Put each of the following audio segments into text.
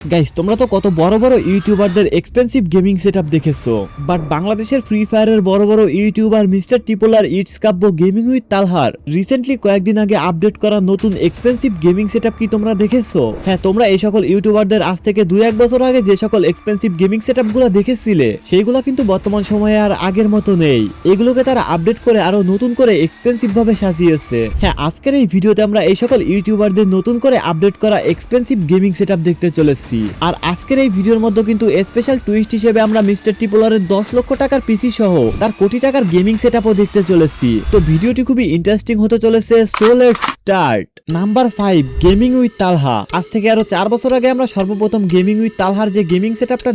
Guys তোমরা তো কত বড় বড় ইউটিউবারদের এক্সপেন্সিভ গেমিং সেটআপ দেখেছ বাট বাংলাদেশের ফ্রি ফায়ারের বড় বড় YouTuber mister Tipolar it's Kabbo gaming with তালহার recently কয়েকদিন আগে আপডেট করা নতুন এক্সপেন্সিভ গেমিং সেটআপ কি তোমরা দেখেছ? হ্যাঁ তোমরা এই সকল ইউটিউবারদের আজ থেকে দুই এক বছর আগে যে সকল এক্সপেন্সিভ গেমিং সেটআপগুলো দেখেছিলে, সেইগুলো কিন্তু বর্তমান সময়ে আর আগের মতো নেই। এগুলোকে তারা আপডেট করে আরও নতুন করে এক্সপেন্সিভ ভাবে সাজিয়েছে। হ্যাঁ আজকের এই ভিডিওতে আমরা এই সকল ইউটিউবারদের নতুন করে আপডেট করা এক্সপেন্সিভ গেমিং সেটআপ দেখতে চলেছি। আর আজকের এই ভিডিওর মধ্যে কিন্তু স্পেশাল টুইস্ট হিসেবে আমরা মিস্টার টিপোলারের দশ লক্ষ টাকার পিসি সহ তার কোটি টাকার গেমিং সেটআপও দেখতে চলেছি। তো ভিডিওটি খুবই ইন্টারেস্টিং হতে চলেছে so let's start number five gaming with Talha আজ থেকে আরও চার বছর আগে আমরা সর্বপ্রথম গেমিং উইথ তালহার যে গেমিং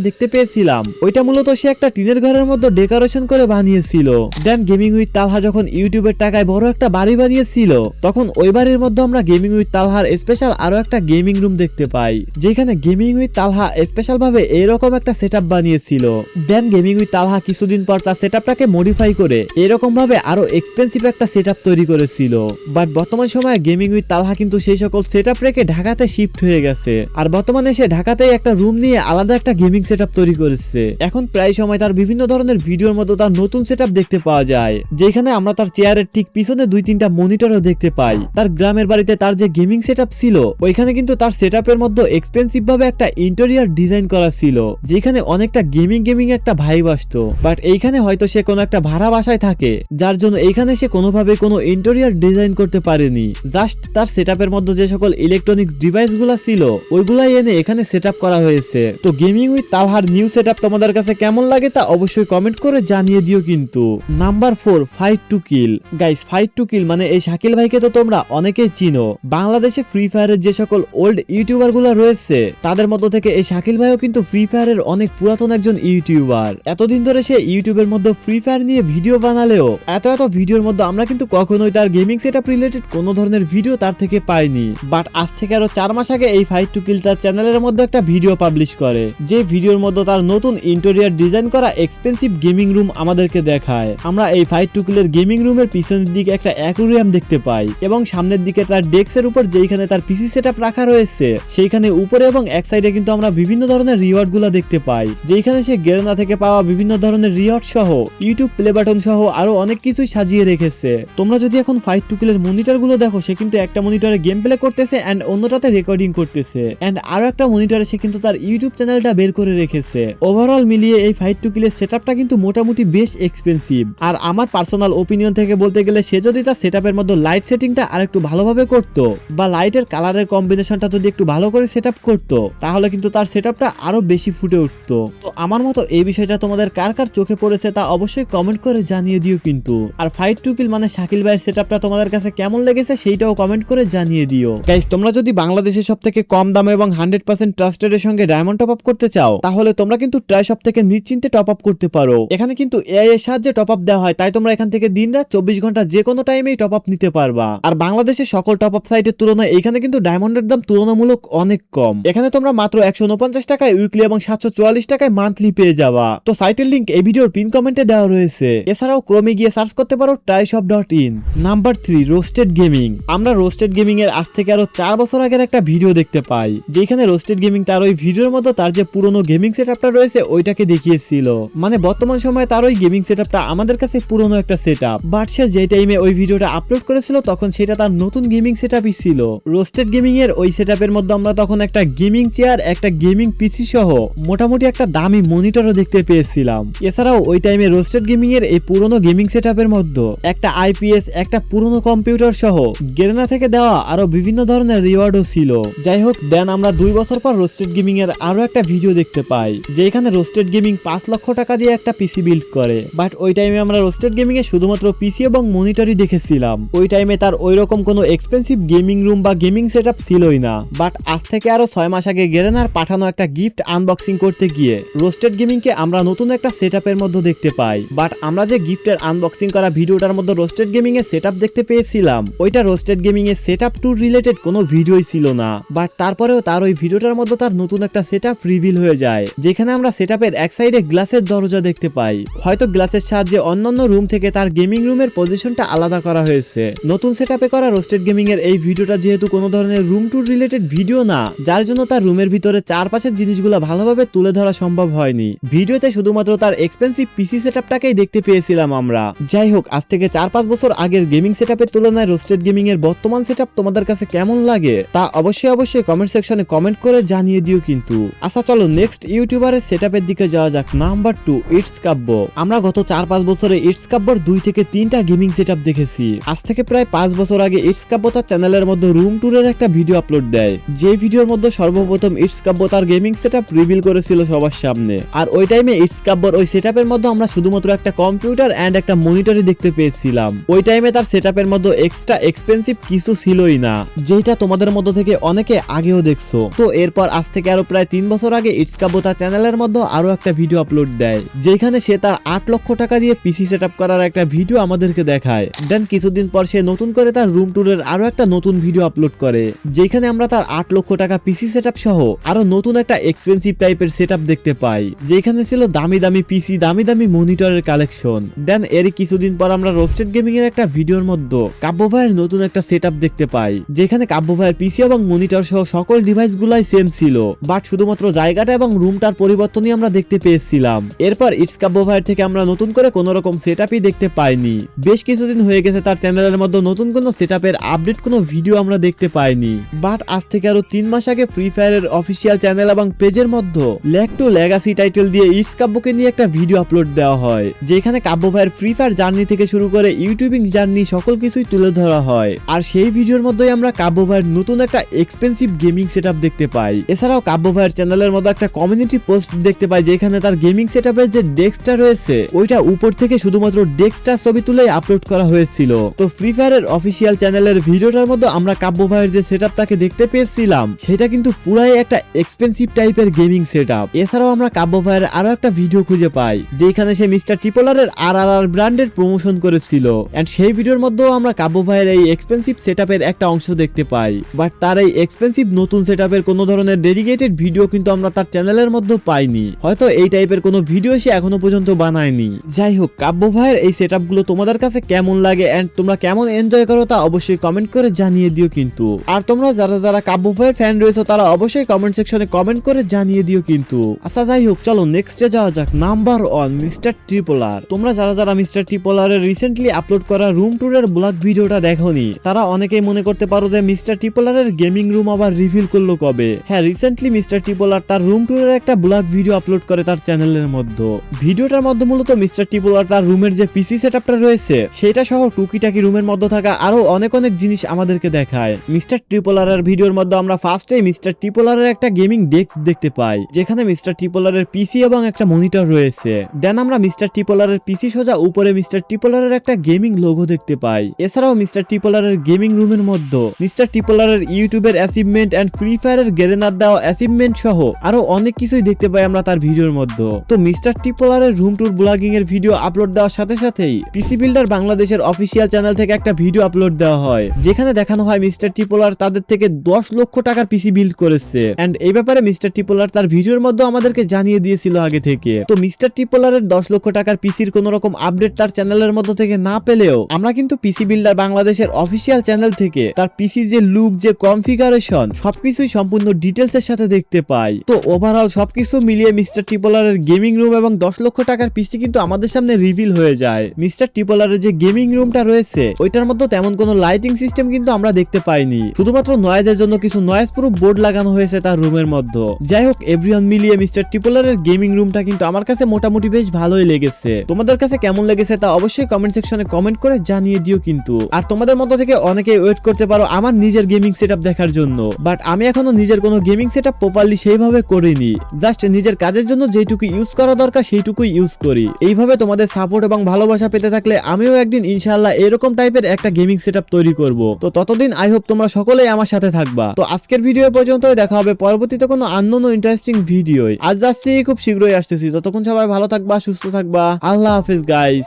দেখতে পেয়েছিলাম, ওইটা মূলত সে একটা টিনের ঘরের মধ্যে ডেকোরেশন করে বানিয়েছিল। দেন গেমিং উইথ তালহা যখন ইউটিউবের টাকায় বড় একটা বাড়ি বানিয়েছিল, তখন ওই বাড়ির মধ্যে আমরা গেমিং উইথ তালহার স্পেশাল আরও একটা গেমিং রুম দেখতে পাই, যেখানে গেমিং উইথ তালহা স্পেশাল ভাবে এরকম একটা সেটআপ বানিয়েছিল। দেন গেমিং উইথ তালহা কিছুদিন পর তার সেটআপটাকে মডিফাই করে এরকম ভাবে আরও এক্সপেন্সিভ একটা সেটআপ তৈরি করেছিল। বাট বর্তমান সময়ে গেমিং উইথ তালহা কিন্তু সেই সকল সেটআপ রেখে ঢাকাতে শিফট হয়ে গেছে। আর বর্তমানে সে ঢাকাতেই একটা রুম নিয়ে আলাদা একটা গেমিং সেটআপ তৈরি করেছে। এখন প্রায় সময় তার বিভিন্ন ধরনের ভিডিওর মধ্যে তার নতুন সেটআপ দেখতে পাওয়া যায়। যেখানে আমরা তার চেয়ারের ঠিক পিছনে দুই তিনটা মনিটরও দেখতে পাই। তার গ্রামের বাড়িতে তার যে গেমিং সেটআপ ছিল, ওইখানে কিন্তু তার সেটআপের মধ্যে এক্সপেন্সিভ ভাবে একটা ইন্টেরিয়র ডিজাইন করা ছিল, যেখানে অনেকটা গেমিং গেমিং একটা ভাইব আসতো। বাট এইখানে হয়তো সে কোনো একটা ভাড়া বাসায় থাকে, যার জন্য এইখানে সে কোনোভাবে কোনো ইন্টেরিয়র ডিজাইন করতে পারেনি। জাস্ট তার সেটআপের মধ্যে যে সকল ইলেকট্রনিক্স ডিভাইসগুলা ছিল, ওইগুলাই এনে এখানে সেটআপ করা হয়েছে। তো গেমিং উইথ তালহার নিউ সেটআপ তোমাদের কাছে কেমন লাগে তা অবশ্যই কমেন্ট করে জানিয়ে দিও কিন্তু। Number four fight to kill guys fight to kill মানে এই শাকিল ভাইকে তো তোমরা অনেকেই চিনো। বাংলাদেশে ফ্রি ফায়ারের যে সকল ওল্ড ইউটিউবারগুলো রয়েছে, তাদের মধ্য থেকে এই শাকিল ভাইও কিন্তু ফ্রি ফায়ারের অনেক পুরাতন একজন ইউটিউবার এতদিন ধরে সে ইউটিউবের মধ্যে ফ্রি ফায়ার নিয়ে ভিডিও বানালেও, এত এত ভিডিওর মধ্যে আমরা কিন্তু কখনোই তার গেমিং সেটআপ রিলেটেড কোনো ধরনের ভিডিও তার থেকে পাইনি। বাট আজ থেকে আরও চার মাস আগে এই ফাইট টু কিল তার চ্যানেলের মধ্যে একটা ভিডিও পাবলিশ করে। যে ভিডিওর মধ্যে তার নতুন ইন্টেরিয়র ডিজাইন করা এক্সপেন্সিভ গেমিং রুম আমাদেরকে দেখায়। আমরা এই ফাইট টু কিলের গেমিং রুমের পিছনের দিকে একটা অ্যাকুরিয়াম দেখতে পাই এবং সামনের দিকে তার ডেস্কের উপর যেইখানে তার পিসি সেটআপ রাখা রয়েছে, সেইখানে উপরে এবং এক সাইডে কিন্তু আমরা বিভিন্ন ধরনের রিওয়ার্ডগুলা দেখতে পাই যেখানে সে গেরেনা থেকে পাওয়া বিভিন্ন ধরনের রিওয়ার্ড সহ ইউটিউব প্লে বাটন সহ আরও অনেক কিছুই সাজিয়ে রেখেছে। তোমরা যদি এখন ফাইট মনিটরগুলো দেখো, সে কিন্তু একটা মনিটরে গেম প্লে করতেছে এন্ড অন্যটাতে রেকর্ডিং করতেছে। এন্ড আরও একটা মনিটরে সে কিন্তু তার ইউটিউব চ্যানেলটা বের করে রেখেছে। ওভারঅল মিলিয়ে এই ফাইট টু কিলের সেটআপটা কিন্তু মোটামুটি বেশ এক্সপেন্সিভ আর আমার পার্সোনাল ওপিনিয়ন থেকে বলতে গেলে, সে যদি তার সেটআপের মধ্যে লাইট সেটিংটা আর একটু ভালোভাবে করতো, বা লাইটের কালারের কম্বিনেশনটা যদি একটু ভালো করে সেট আপ করতো তাহলে কিন্তু তার সেটআপটা আরও বেশি ফুটে উঠতো। তো আমার মতো এই বিষয়টা তোমাদের কার কার চোখে পড়েছে তা অবশ্যই কমেন্ট করে জানিয়ে দিও কিন্তু। আর ফাইট টু কিল মানে শাকিল ভাইয়ের সেটআপটা তোমাদের কাছে কেমন লেগেছে সেইটাও কমেন্ট করে জানিয়ে দিও। গাইস তোমরা যদি বাংলাদেশের সব থেকে কম দামে এবং হান্ড্রেড পার্সেন্ট ট্রাস্টেড এর সঙ্গে ডায়মন্ড টপ আপ করতে চাও, তাহলে তোমরা কিন্তু ট্রাই শপ থেকে নিশ্চিন্তে টপ আপ করতে পারো। এখানে কিন্তু এআই এর সাহায্যে টপ আপ দেওয়া হয়, তাই তোমরা এখান থেকে দিন রাত চব্বিশ ঘণ্টা যে কোনো টাইমেই টপ আপ নিতে পারবা। আর বাংলাদেশের সকল টপ আপ সাইটের তুলনায় এখানে কিন্তু ডায়মন্ডের দাম তুলনামূলক অনেক কম। এখানে তোমরা মাত্র একশো উনপঞ্চাশ টাকায় উইকলি এবং সাতশো চুয়াল্লিশ টাকায় মান্থলি পেয়ে যাবা। তো সাইটের লিঙ্ক এই ভিডিওর পিন কমেন্টে দেওয়া রয়েছে। এছাড়াও ক্রমে গিয়ে সার্চ করতে পারো Tryshop dot in number three roasted gaming আমরা রোস্টেড গেমিং এর আজ থেকে আরও চার বছর আগের একটা ভিডিও দেখতে পাই। যেখানে রোস্টেড গেমিং তার ওই ভিডিওর মধ্যে তার যে পুরনো গেমিং সেটআপটা রয়েছে, ওইটাকে দেখিয়েছিল। মানে বর্তমান সময়ে তার ওই গেমিং সেটআপটা আমাদের কাছে পুরনো একটা সেটআপ বাট সে যে টাইমে ওই ভিডিওটা আপলোড করেছিল, তখন সেটা তার নতুন গেমিং সেটআপই ছিল। রোস্টেড গেমিং এর ওই সেটআপের মধ্যে আমরা তখন একটা গেমিং চেয়ার একটা গেমিং পিসি সহ মোটামুটি একটা দামি মনিটরও দেখতে পেয়েছিলাম। এছাড়াও ওই টাইমে রোস্টেড গেমিং এর এই পুরনো গেমিং সেটআপের মধ্যে একটা আইপিএস একটা পুরনো কম্পিউটার সহ গেরেনা থেকে দেওয়া আরও বিভিন্ন ধরনের রিওয়ার্ডও ছিল। যাই হোক দেন আমরা দুই বছর পর রোস্টেড গেমিং এর আরও একটা ভিডিও দেখতে পাই যেখানে রোস্টেড গেমিং পাঁচ লক্ষ টাকা দিয়ে একটা পিসি বিল্ড করে। বাট ওই টাইমে আমরা রোস্টেড গেমিং এ শুধুমাত্র পিসি এবং মনিটরই দেখেছিলাম। ওই টাইমে তার ওই রকম কোনো এক্সপেন্সিভ গেমিং রুম বা গেমিং সেটআপ ছিলই না। বাট আজ থেকে আরও ছয় মাস আগে গেরেনার পাঠানো একটা গিফট আনবক্সিং করতে গিয়ে রোস্টেড গেমিং কে আমরা নতুন একটা সেটআপের মধ্যে দেখতে পাই। বাট আমরা যে গিফটের আনবক্সিং করা ভিডিওটার মধ্যে রোস্টেড গেমিং এর সেটআপ দেখতে পেয়েছিলাম, ওইটা রোস্টেড গেমিং এর সেটআপ ট্যুর রিলেটেড কোনো ভিডিওই ছিল না। বাট তারপরেও তার ওই ভিডিওটার মধ্যে তার নতুন একটা সেটআপ রিভিল হয়ে যায়, যেখানে আমরা সেটআপের এক সাইডে গ্লাসের দরজা দেখতে পাই। হয়তো গ্লাসের সাহায্যে অন্যান্য রুম থেকে তার গেমিং রুমের পজিশনটা আলাদা করা হয়েছে। নতুন সেটআপে করা রোস্টেড গেমিং এর এই ভিডিওটা যেহেতু কোনো ধরনের রুম ট্যুর রিলেটেড ভিডিও না, যার জন্য তার রুমের রুমের ভিতরে চারপাশের জিনিসগুলো ভালোভাবে তুলে ধরা সম্ভব হয়নি। ভিডিওতে শুধুমাত্র তার এক্সপেন্সিভ পিসি সেটআপটাকেই দেখতে পেয়েছিলাম আমরা। যাই হোক, আজ থেকে চার পাঁচ বছর আগের গেমিং সেটআপের তুলনায় রোস্টেড গেমিং এর বর্তমান সেটআপ তোমাদের কাছে কেমন লাগে? তা অবশ্যই অবশ্যই কমেন্ট সেকশনে কমেন্ট করে জানিয়ে দিও কিন্তু। আচ্ছা চলো নেক্সট ইউটিউবারের সেটআপের দিকে যাওয়া যাক। নাম্বার টু ইটস কাব্য আমরা গত চার পাঁচ বছরে ইটস কাব্যর দুই থেকে তিনটা গেমিং সেটআপ দেখেছি। আজ থেকে প্রায় পাঁচ বছর আগে ইটস কাব্য তার চ্যানেলের মধ্যে রুম ট্যুরের একটা ভিডিও আপলোড দেয়। যে ভিডিওর মধ্যে সর্বপ্রথম ইটস কাব্য তার গেমিং সেটআপ রিভিল করেছিল সবার সামনে। আর ওই টাইমে ইটস কাব্যর ওই সেটআপের মধ্যে আমরা শুধুমাত্র একটা কম্পিউটার এন্ড একটা মনিটরই দেখতে পেয়েছিলাম। ওই টাইমে তার সেটআপের মধ্যে এক্সট্রা এক্সপেন্সিভ কিছু ছিলই না যেটা তোমাদের মধ্য থেকে অনেকে আগেও দেখছ। তো এরপর আজ থেকে আরও প্রায় তিন বছর আগে ইটস কাব্য তার চ্যানেলের মধ্যে আরও একটা ভিডিও আপলোড দেয় যেখানে সে তার আট লক্ষ টাকা দিয়ে পিসি সেটআপ করার একটা ভিডিও আমাদেরকে দেখায়। দেন কিছুদিন পর সে নতুন করে তার রুম ট্যুরের আরও একটা নতুন ভিডিও আপলোড করে যেখানে আমরা তার আট লক্ষ টাকা পিসি সেটআপ সহ আরও নতুন একটা এক্সপেন্সিভ টাইপের সেটআপ দেখতে পাই, যেখানে ছিল দামি দামি পিসি দামি দামি মনিটরের কালেকশন দেন এর কিছুদিন পর আমরা রোস্টেড গেমিং এর একটা ভিডিওর মধ্যে কাব্য ভাইয়ের নতুন একটা সেটআপ দেখতে পাই, যেখানে কাব্য ভাইয়ের পিসি এবং মনিটর সহ সকল ডিভাইস গুলাই সেম ছিল। বাট শুধুমাত্র জায়গাটা এবং রুমটার পরিবর্তনই আমরা দেখতে পেয়েছিলাম। এরপর ইটস কাব্য ভাইয়ের থেকে আমরা নতুন করে কোনো রকম সেটআপই দেখতে পাইনি। বেশ কিছুদিন হয়ে গেছে তার চ্যানেলের মধ্যে নতুন কোনো সেটআপের আপডেট কোনো ভিডিও আমরা দেখতে পাইনি। বাট আজ থেকে আরও তিন মাস আগে ফ্রি ফায়ারের অফিসিয়াল চ্যানেল এবং পেজের মধ্যে ল্যাগ টু লেগাসি টাইটেল দিয়ে ইটস কাব্যকে নিয়ে একটা ভিডিও আপলোড দেওয়া হয়, যেখানে কাব্য ভাইয়ের ফ্রি ফায়ার জার্নি থেকে শুরু করে ইউটিউবিং জার্নি সকল কিছুই তুলে ধরা হয়। আর সেই ভিডিওর মধ্যেই আমরা কাব্য ভাইয়ের নতুন একটা এক্সপেন্সিভ গেমিং সেটআপ দেখতে পাই। এছাড়াও কাব্য ভাইয়ের চ্যানেলের মধ্যে একটা কমিউনিটি পোস্ট দেখতে পাই, যেখানে তার গেমিং সেটআপের যে ডেস্কটা রয়েছে, ওইটা উপর থেকে শুধুমাত্র ডেস্কটা ছবি তুলে আপলোড করা হয়েছিল। তো ফ্রি ফায়ারের অফিসিয়াল চ্যানেলের ভিডিওটার মধ্যে আমরা কাব্য ভাইয়ের যে সেটআপটাকে দেখতে পেয়েছিলাম, সেটা কিন্তু পুরাই একটা এক্সপেন্সিভ টাইপের গেমিং সেটআপ এছাড়াও আমরা কাব্য ভাইয়ের আরও একটা ভিডিও খুঁজে পাই যেখানে সে মিস্টার টিপোলারের আর আর আর ব্র্যান্ডের প্রমোশন করেছিল। এন্ড সেই ভিডিওর মধ্যেও আমরা কাব্য ভাইয়ের এই এক্সপেন্সিভ সেটআপের একটা অংশ দেখতে পাই। বাট তার এই এক্সপেন্সিভ নতুন সেটআপের কোনো ধরনের ডেডিকেটেড ভিডিও কিন্তু আমরা তার চ্যানেলের মধ্যে পাইনি। হয়তো এই টাইপের কোনো ভিডিও সে এখনও পর্যন্ত বানায়নি। যাই হোক কাব্য ভাইয়ের এই সেটআপগুলো তোমাদের কাছে কেমন লাগে এন্ড তোমরা কেমন এনজয় করো তা অবশ্যই কমেন্ট করে জানিয়ে দিও কিন্তু। আর তোমরা যারা যারা কাব্য ভাইয়ের ফ্যান রয়েছে তারা অবশ্যই কমেন্ট সেকশনে কমেন্ট করে জানিয়ে দিও কিন্তু। আচ্ছা যাই হোক চলো নেক্সটে যাওয়া যাক। নাম্বার ওয়ান মিস্টার ট্রিপোলার তোমরা যারা যারা মিস্টার ট্রিপোলারের রিসেন্টলি আপলোড করা রুম ট্যুরের ব্লগ ভিডিওটা দেখোনি, তারা অনেকেই মনে করতে পারো যে মিস্টার ট্রিপোলারের গেমিং রুম আবার রিভিল করল কবে। হ্যাঁ রিসেন্টলি মিস্টার ট্রিপোলার তার রুম ট্যুরের একটা ব্লগ ভিডিও আপলোড করে তার চ্যানেলের মধ্যে। ভিডিওটার মধ্যে মূলত মিস্টার ট্রিপোলার তার রুমের যে পিসি সেটআপটা রয়েছে, সেটা সহ টুকিটাকি রুমের মধ্যে থাকা আরও অনেক অনেক জিনিস আমাদেরকে দেখায়। মিস্টার ট্রিপোলারের ভিডিওর মধ্যে আমরা ফার্স্টে মিস্টার ট্রিপোলারের একটা গেমিং ডেস্ক দেখতে পাই, যেখানে মিস্টার ট্রিপোলারের পিসি এবং একটা মনিটর রয়েছে। দেন আমরা মিস্টার ট্রিপোলারের পিসি সোজা উপরে মিস্টার ট্রিপোলারের একটা গেমিং লোগো দেখতে পাই। এছাড়াও মিস্টার ট্রিপোলারের গেমিং রুমের মধ্যে মিস্টার ট্রিপোলারের ইউটিউবের অ্যাচিভমেন্ট এন্ড ফ্রি ফায়ারের গেরেনার দেওয়া অ্যাচিভমেন্ট সহ আরও অনেক কিছুই দেখতে পাই আমরা তার ভিডিওর মধ্যে। তো মিস্টার ট্রিপোলারের রুম ট্যুর ব্লগিং এর ভিডিও আপলোড দেওয়ার সাথে সাথেই পিসি বিল্ডার বাংলাদেশের অফিসিয়াল চ্যানেল থেকে একটা ভিডিও আপলোড দেওয়া হয়, যেখানে দেখানো হয় মিস্টার ট্রিপোলার তাদের থেকে দশ লক্ষ টাকার পিসি বিল্ড করেছে। এন্ড এই ব্যাপারে মিস্টার ট্রিপোলার তার ভিডিওর মধ্যে আমাদেরকে জানিয়ে দিয়েছিল আগে থেকে। তো মিস্টার ট্রিপোলারের দশ লক্ষ টাকার পিসির কোন রকম আপডেট তার চ্যানেলের মধ্যে থেকে না পেলেও, আমরা কিন্তু পিসি বিল্ডার বাংলাদেশের অফিসিয়াল চ্যানেল থেকে তার পিসি যে লুক যে কনফিগারেশন সবকিছুই সম্পূর্ণ ডিটেলস এর সাথে দেখতে পাই। তো ওভারঅল সবকিছু মিলিয়ে মিস্টার ট্রিপোলারের গেমিং রুম এবং দশ লক্ষ টাকার পিসি কিন্তু আমাদের সামনে রিভিল হয়ে যায়। মিস্টার ট্রিপোলারের যে গেমিং রুমটা রয়েছে, ওইটার মধ্যে তেমন কোনো লাইটিং সিস্টেম কিন্তু আমরা দেখতে পাইনি। শুধুমাত্র নয়েজের জন্য কিছু নয়েজ প্রুফ বোর্ড লাগানো হয়েছে তার রুমের মধ্যে। যাই হোক এভরিওয়ান মিলিয়ে মিস্টার ট্রিপোলারের গেমিং রুমটা কিন্তু আমার কাছে মোটামুটি বেশ ভালোই লেগেছে। তোমাদের কাছে কেমন লেগেছে তা অবশ্যই কমেন্ট সেকশনে কমেন্ট করে জানিয়ে দিও কিন্তু। আর তোমাদের মধ্যে থেকে অনেকে ওয়েট করতে পারো আমার নিজের গেমিং সেটআপ দেখার জন্য। বাট আমি এখনও নিজের কোনো গেমিং সেটআপ প্রপারলি সেইভাবে করিনি। জাস্ট নিজের কাজের জন্য যেটুকু ইউজ করা দরকার সেইটুকুই ইউজ করি। এইভাবে তোমাদের সাপোর্ট এবং ভালোবাসা পেতে থাকলে আমিও একদিন ইনশাআল্লাহ এরকম টাইপের একটা গেমিং সেটআপ তৈরি করব। তো ততদিন আই হোপ তোমরা সকলেই আমার সাথে থাকবা। তো আজকের ভিডিও পর্যন্ত দেখা হবে। পরবর্তীতে কোনো আননোন ইন্টারেস্টিং ভিডিও আজ যাচ্ছি, খুব শীঘ্রই আসতেছি। ততক্ষণ সবাই ভালো থাকবা, সুস্থ থাকবা, আল্লাহ হাফিজ গাইস